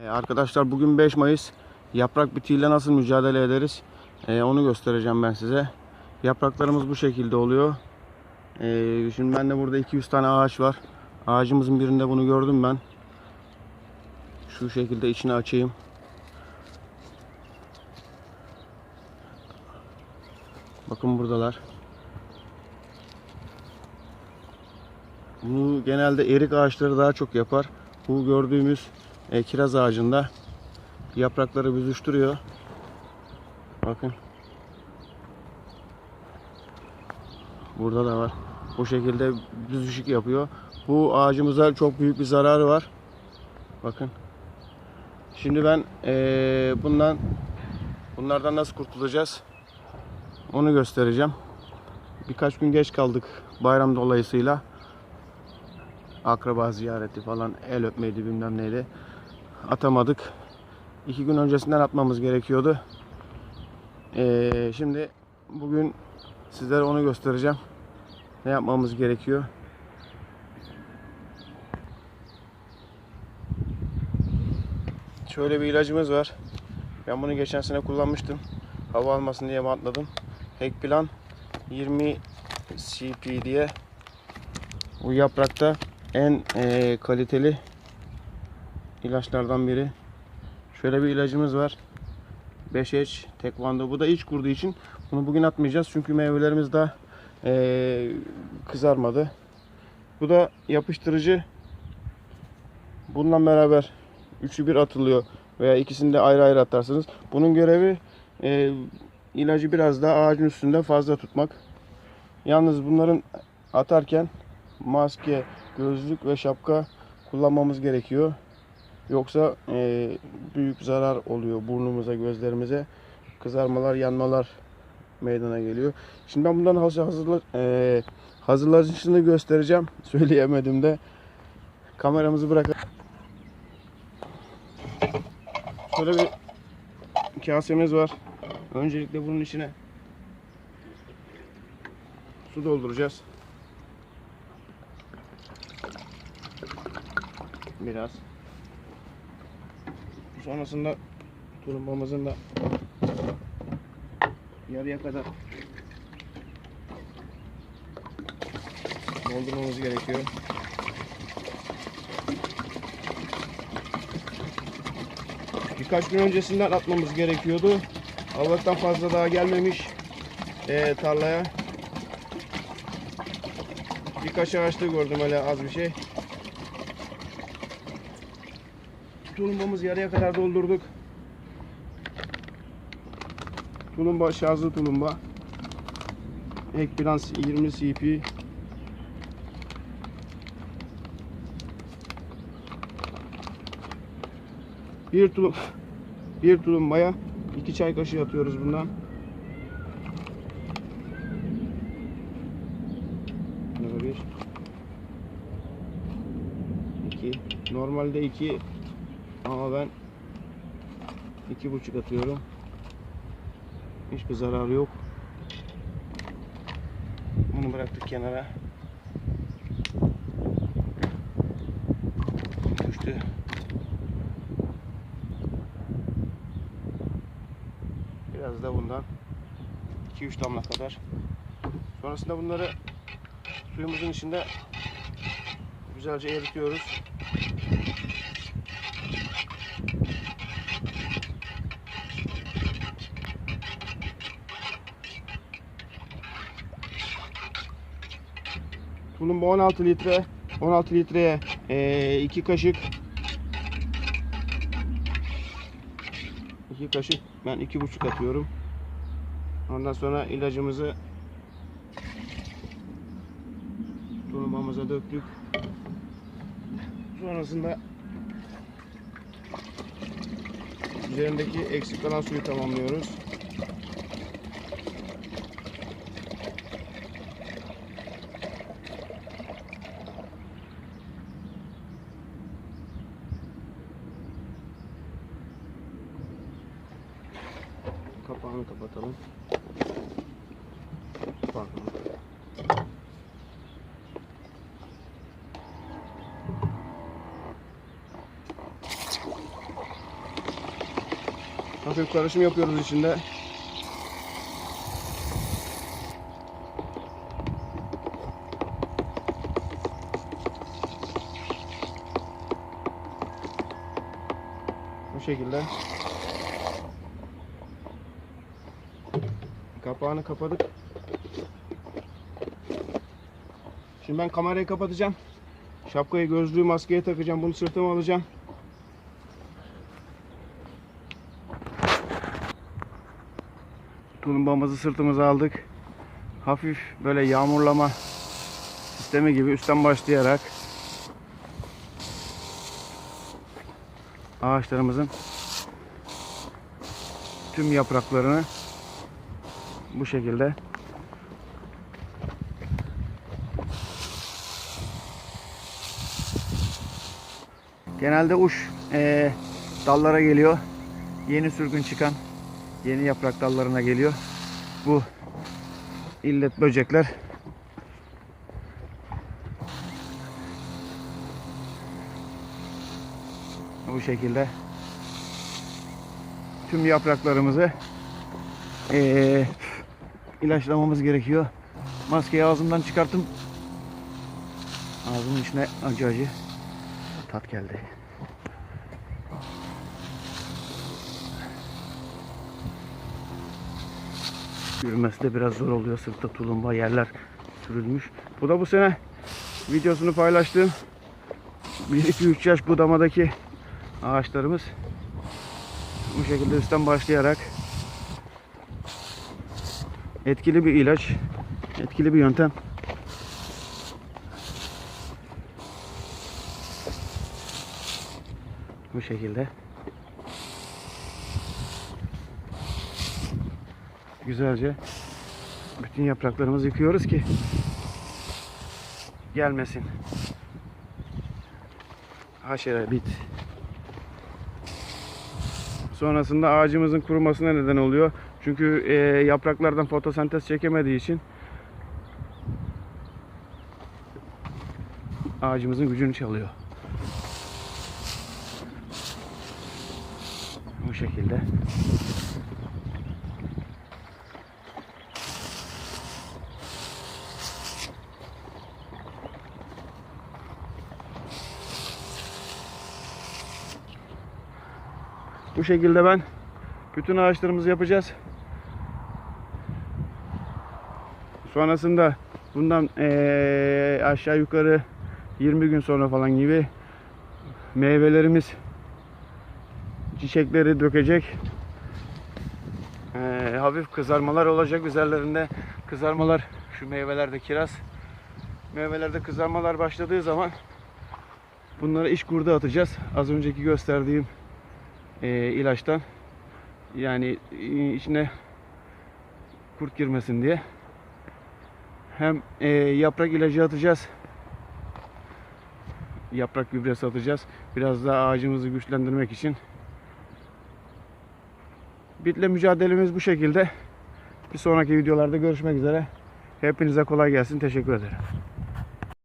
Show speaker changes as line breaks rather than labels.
Ee, Arkadaşlar bugün 5 Mayıs. Yaprak bitiyle nasıl mücadele ederiz? Ee, onu göstereceğim ben size. Yapraklarımız bu şekilde oluyor. Ee, şimdi bende burada 200 tane ağaç var. Ağacımızın birinde bunu gördüm ben. Şu şekilde içini açayım. Bakın buradalar. Bunu genelde erik ağaçları daha çok yapar. Bu gördüğümüz e, kiraz ağacında yaprakları büzüştürüyor. Bakın. Burada da var. Bu şekilde büzüşük yapıyor. Bu ağacımıza çok büyük bir zararı var. Bakın. Şimdi ben e, bundan bunlardan nasıl kurtulacağız? Onu göstereceğim. Birkaç gün geç kaldık bayram dolayısıyla akraba ziyareti falan el öpmeydi bilmem neydi. Atamadık. İki gün öncesinden atmamız gerekiyordu. Ee, şimdi bugün sizlere onu göstereceğim. Ne yapmamız gerekiyor. Şöyle bir ilacımız var. Ben bunu geçen sene kullanmıştım. Hava almasın diye bantladım. Hekplan 20 CP diye bu yaprakta en eee, kaliteli ilaçlardan biri. Şöyle bir ilacımız var. 5H Tekvando. Bu da iç kurduğu için bunu bugün atmayacağız. Çünkü meyvelerimiz daha eee, kızarmadı. Bu da yapıştırıcı. Bununla beraber üçü bir atılıyor veya ikisini de ayrı ayrı atarsınız. Bunun görevi eee, ilacı biraz daha ağacın üstünde fazla tutmak. Yalnız bunların atarken maske, gözlük ve şapka kullanmamız gerekiyor. Yoksa e, büyük zarar oluyor burnumuza, gözlerimize. Kızarmalar, yanmalar meydana geliyor. Şimdi ben bundan hazır hazırla, e, hazırlayıcısını göstereceğim. Söyleyemedim de. Kameramızı bırak. Şöyle bir kasemiz var. Öncelikle bunun içine su dolduracağız. Biraz. Sonrasında tulumbamızın da yarıya kadar doldurmamız gerekiyor. Birkaç gün öncesinden atmamız gerekiyordu. Allah'tan fazla daha gelmemiş eee, tarlaya. Birkaç ağaçta gördüm öyle az bir şey. Tulumbamızı yarıya kadar doldurduk. Tulumba şarjlı tulumba. Ek bilans 20 CP. Bir tulum bir tulumbaya iki çay kaşığı atıyoruz bundan. Burada bir. iki. Normalde iki ama ben iki buçuk atıyorum. Hiçbir zararı yok. Bunu bıraktık kenara. Düştü. Biraz da bundan 2-3 damla kadar. Sonrasında bunları suyumuzun içinde güzelce eritiyoruz. Tulumba 16 litre. 16 litreye 2 kaşık 2 kaşık ben iki buçuk atıyorum. Ondan sonra ilacımızı tulumbamıza döktük. Sonrasında üzerindeki eksik kalan suyu tamamlıyoruz. Kapağını kapatalım. Pardon. Hafif karışım yapıyoruz içinde. Bu şekilde. Kapağını kapadık. Şimdi ben kamerayı kapatacağım. Şapkayı, gözlüğü, maskeyi takacağım. Bunu sırtıma alacağım. Tulumbamızı sırtımıza aldık. Hafif böyle yağmurlama sistemi gibi üstten başlayarak ağaçlarımızın tüm yapraklarını bu şekilde genelde uç eee, dallara geliyor. Yeni sürgün çıkan yeni yaprak dallarına geliyor. Bu illet böcekler bu şekilde tüm yapraklarımızı eee, ilaçlamamız gerekiyor. Maskeyi ağzımdan çıkarttım. Ağzımın içine acı acı tat geldi. Yürümesi de biraz zor oluyor. Sırtta tulumba yerler sürülmüş. Bu da bu sene videosunu paylaştığım 1-2-3 yaş budamadaki ağaçlarımız. Bu şekilde üstten başlayarak etkili bir ilaç, etkili bir yöntem. Bu şekilde. Güzelce bütün yapraklarımızı yıkıyoruz ki gelmesin. Haşere bit. Sonrasında ağacımızın kurumasına neden oluyor. Çünkü e, yapraklardan fotosentez çekemediği için ağacımızın gücünü çalıyor. Bu şekilde. Bu şekilde ben bütün ağaçlarımızı yapacağız. Sonrasında bundan eee, aşağı yukarı 20 gün sonra falan gibi meyvelerimiz çiçekleri dökecek. Eee, hafif kızarmalar olacak üzerlerinde. Kızarmalar şu meyvelerde kiraz. Meyvelerde kızarmalar başladığı zaman bunları iç kurda atacağız. Az önceki gösterdiğim e, ilaçtan yani e, içine kurt girmesin diye hem e, yaprak ilacı atacağız. Yaprak gübresi atacağız. Biraz daha ağacımızı güçlendirmek için. Bitle mücadelemiz bu şekilde. Bir sonraki videolarda görüşmek üzere. Hepinize kolay gelsin. Teşekkür ederim